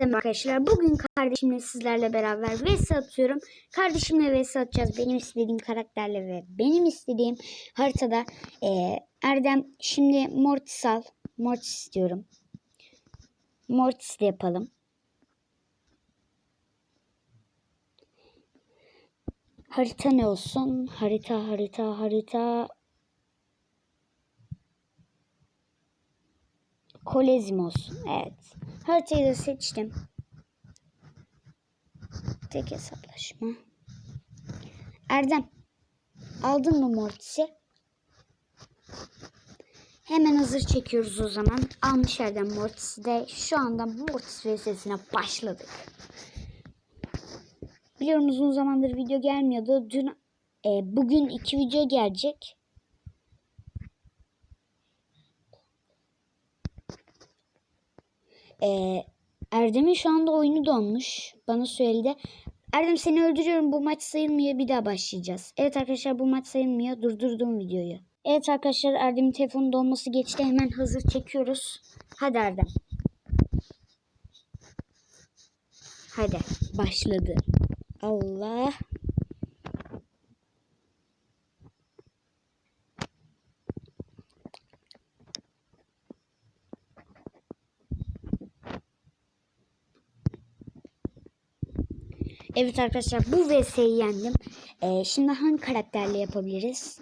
Merhaba arkadaşlar bugün kardeşimle sizlerle beraber vs atıyorum. Kardeşimle vs atacağız benim istediğim karakterle ve benim istediğim haritada. Ee, Erdem şimdi Mortis al. Mortis istiyorum. Mortis de yapalım. Harita ne olsun? Harita harita harita. Kolezim olsun. Evet. Haritayı da seçtim. Tek hesaplaşma. Erdem. Aldın mı Mortis'i? Hemen hazır çekiyoruz o zaman. Almış Erdem Mortis'i de. Şu anda Mortis vs'sine başladık. Biliyorum uzun zamandır video gelmiyordu. Dün e, bugün iki video gelecek. Ee, Erdem'in şu anda oyunu donmuş. Bana söyledi. Erdem seni öldürüyorum bu maç sayılmıyor bir daha başlayacağız. Evet arkadaşlar bu maç sayılmıyor. Durdurdum videoyu. Evet arkadaşlar Erdem'in telefonu donması geçti. Hemen hazır çekiyoruz. Hadi Erdem. Hadi başladı. Allah. Evet arkadaşlar bu vs'yi yendim. Ee, şimdi hangi karakterle yapabiliriz?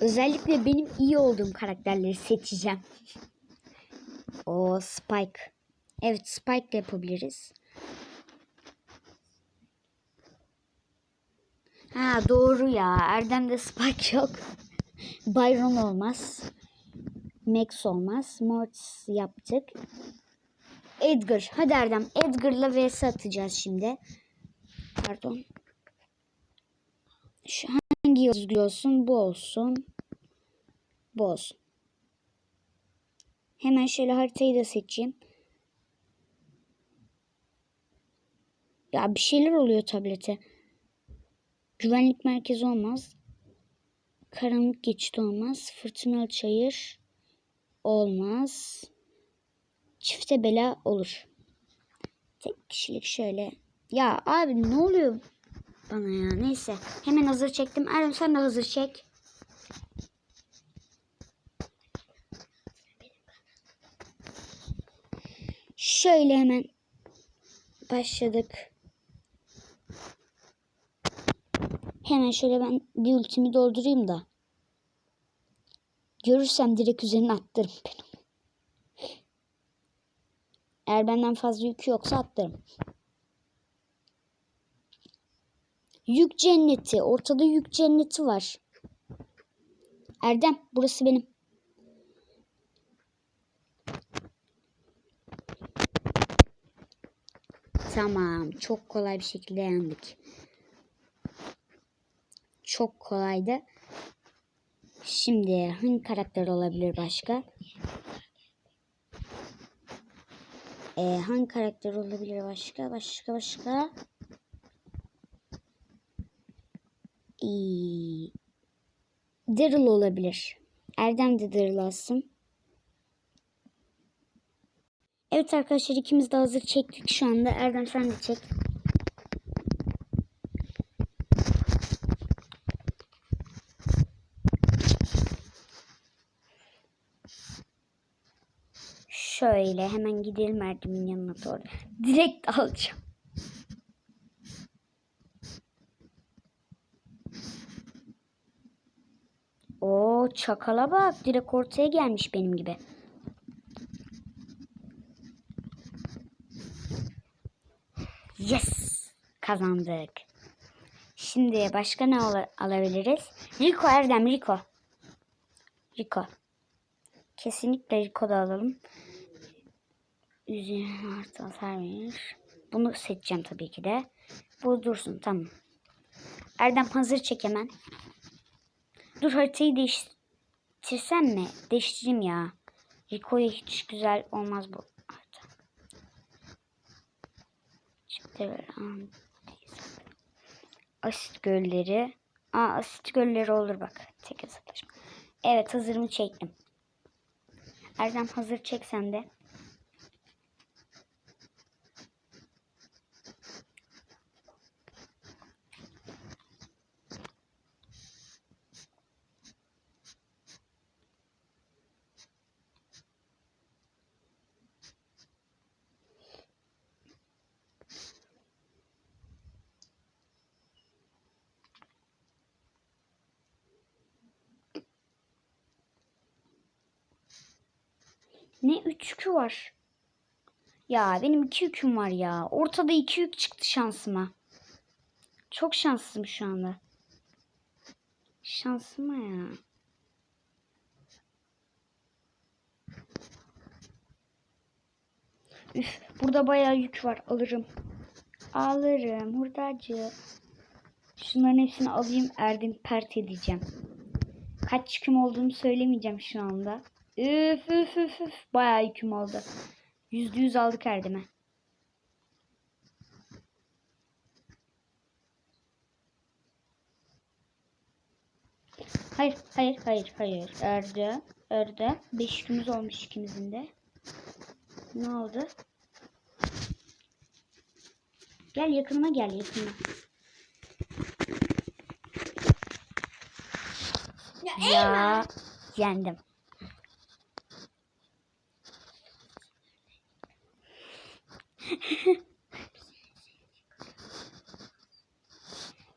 Özellikle benim iyi olduğum karakterleri seçeceğim. O Spike. Evet Spike ile yapabiliriz. Ha doğru ya. Erdem'de Spike yok. Byron olmaz. Max olmaz. Mortis yaptık. Edgar. Hadi Erdem. Edgar'la vs atacağız şimdi. Pardon. Şu hangi yazgı olsun? Bu olsun. Bu olsun. Hemen şöyle haritayı da seçeyim. Ya bir şeyler oluyor tablete. Güvenlik merkezi olmaz. Karanlık geçit olmaz. Fırtınalı çayır olmaz. Çifte bela olur. Tek kişilik şöyle. Ya abi ne oluyor bana ya? Neyse. Hemen hazır çektim. Erdem sen de hazır çek. Şöyle hemen başladık. Hemen şöyle ben bir ultimi doldurayım da. Görürsem direkt üzerine attırım benim. Eğer benden fazla yükü yoksa atlarım. Yük cenneti. Ortada yük cenneti var. Erdem burası benim. Tamam. Çok kolay bir şekilde yendik. Çok kolaydı. Şimdi hangi karakter olabilir başka? Ee, hangi karakter olabilir başka? Başka başka? Ee, Daryl olabilir. Erdem de Daryl alsın. Evet arkadaşlar ikimiz de hazır çektik şu anda. Erdem sen de çek. Şöyle hemen gidelim Erdem'in yanına doğru. Direkt alacağım. O çakala bak. Direkt ortaya gelmiş benim gibi. Yes! Kazandık. Şimdi başka ne al alabiliriz? Rico Erdem Rico. Rico. Kesinlikle Rico da alalım. Üzerine artı hasar verir. Bunu seçeceğim tabii ki de. Bu dursun tamam. Erdem hazır çek hemen. Dur haritayı değiştirsem mi? Değiştireyim ya. Rico'ya hiç güzel olmaz bu harita. Çıktı. Asit gölleri. Aa asit gölleri olur bak. Tek hesaplaşma. Evet hazırımı çektim. Erdem hazır çek sen de. Ne üç yükü var? Ya benim iki yüküm var ya. Ortada iki yük çıktı şansıma. Çok şanslıyım şu anda. Şansıma ya. Üf, burada bayağı yük var. Alırım. Alırım hurdacı. Şunların hepsini alayım. Erdem pert edeceğim. Kaç yüküm olduğunu söylemeyeceğim şu anda. Üf üf üf üf. Bayağı yüküm oldu. Yüzde yüz aldık Erdem'e. Hayır, hayır, hayır, hayır. Erde, Erde. Beş yükümüz olmuş ikimizin de. Ne oldu? Gel yakınıma gel yakınıma. Ya, Ya yendim.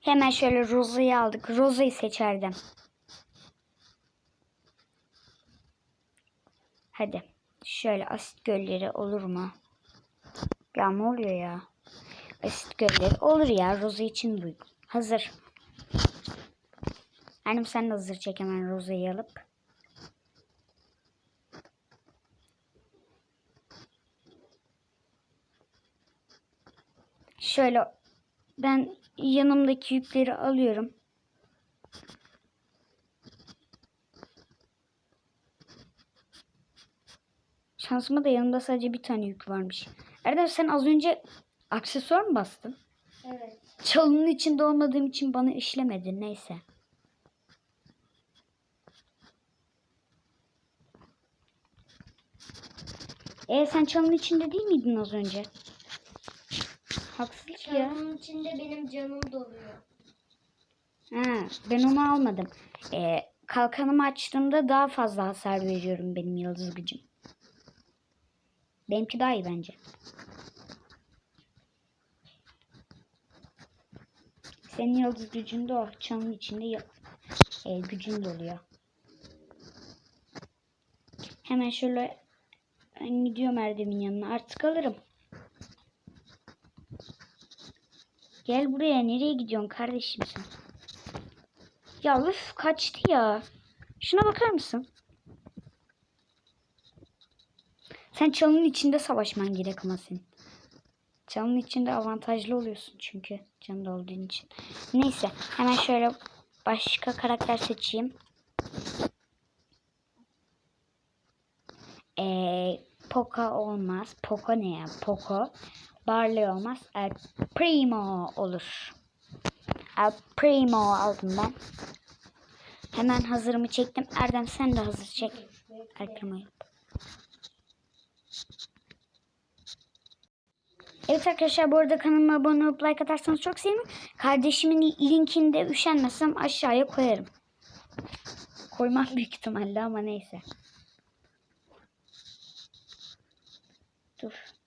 Hemen şöyle Rosa'yı aldık. Rosa'yı seçerdim. Hadi. Şöyle asit gölleri olur mu? Ya ne oluyor ya? Asit gölleri olur ya. Roza için uygun. Hazır. Annem sen de hazır çek hemen Roza'yı alıp. Şöyle ben yanımdaki yükleri alıyorum. Şansıma da yanımda sadece bir tane yük varmış. Erdem sen az önce aksesuar mı bastın? Evet. Çalının içinde olmadığım için bana işlemedi. Neyse. E sen çalının içinde değil miydin az önce? Haksızlık ya. Çantamın içinde benim canım doluyor. Ha, ben onu almadım. E, kalkanımı açtığımda daha fazla hasar veriyorum benim yıldız gücüm. Benimki daha iyi bence. Senin yıldız gücünde o çanın içinde e, gücün doluyor. Hemen şöyle ben gidiyorum Erdem'in yanına. Artık alırım. Gel buraya. Nereye gidiyorsun kardeşim sen? Ya üf kaçtı ya. Şuna bakar mısın? Sen çalının içinde savaşman gerek ama senin. Çalının içinde avantajlı oluyorsun çünkü canında olduğun için. Neyse hemen şöyle başka karakter seçeyim. Ee, Poco olmaz. Poco ne ya? Poco. Barley olmaz. El Primo olur. El Primo aldım ben. Hemen hazırımı çektim. Erdem sen de hazır çek. El Primo'yu. Evet arkadaşlar bu arada kanalıma abone olup like atarsanız çok sevinirim. Kardeşimin linkini de üşenmezsem aşağıya koyarım. Koymam büyük ihtimalle ama neyse. Dur.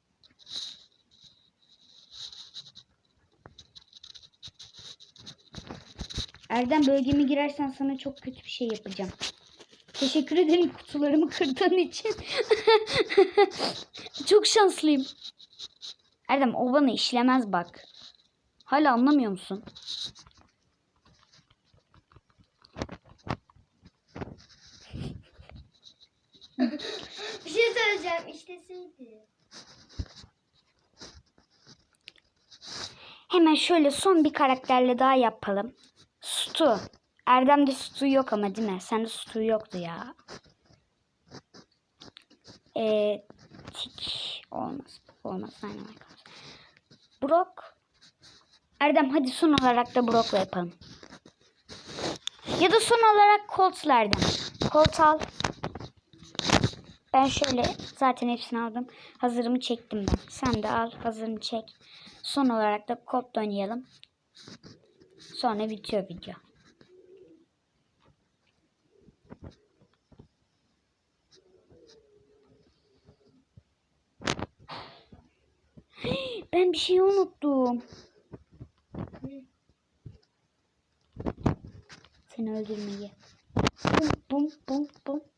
Erdem bölgeme girersen sana çok kötü bir şey yapacağım. Teşekkür ederim kutularımı kırdığın için. çok şanslıyım. Erdem o bana işlemez bak. Hala anlamıyor musun? Bir şey söyleyeceğim. İşteseydi. Hemen şöyle son bir karakterle daha yapalım. Stu. Erdem'de Stu yok ama değil mi? Sende Stu yoktu ya. Ee, tik olmaz. Olmaz. Aynen. Brock. Erdem hadi son olarak da Brock'la yapalım. Ya da son olarak Colt'la Erdem. Colt al. Ben şöyle zaten hepsini aldım. Hazırımı çektim ben. Sen de al hazırını çek. Son olarak da Colt'la oynayalım. Sonra bitiyor video. Ben bir şey unuttum. Seni öldürmeyi. Bum bum bum bum.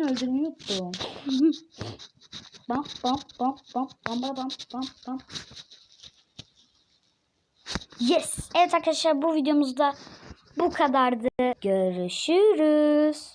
Öldürmeyi unuttum. bam bam bam bam bam bam bam bam bam. Yes. Evet arkadaşlar bu videomuzda bu kadardı. Görüşürüz.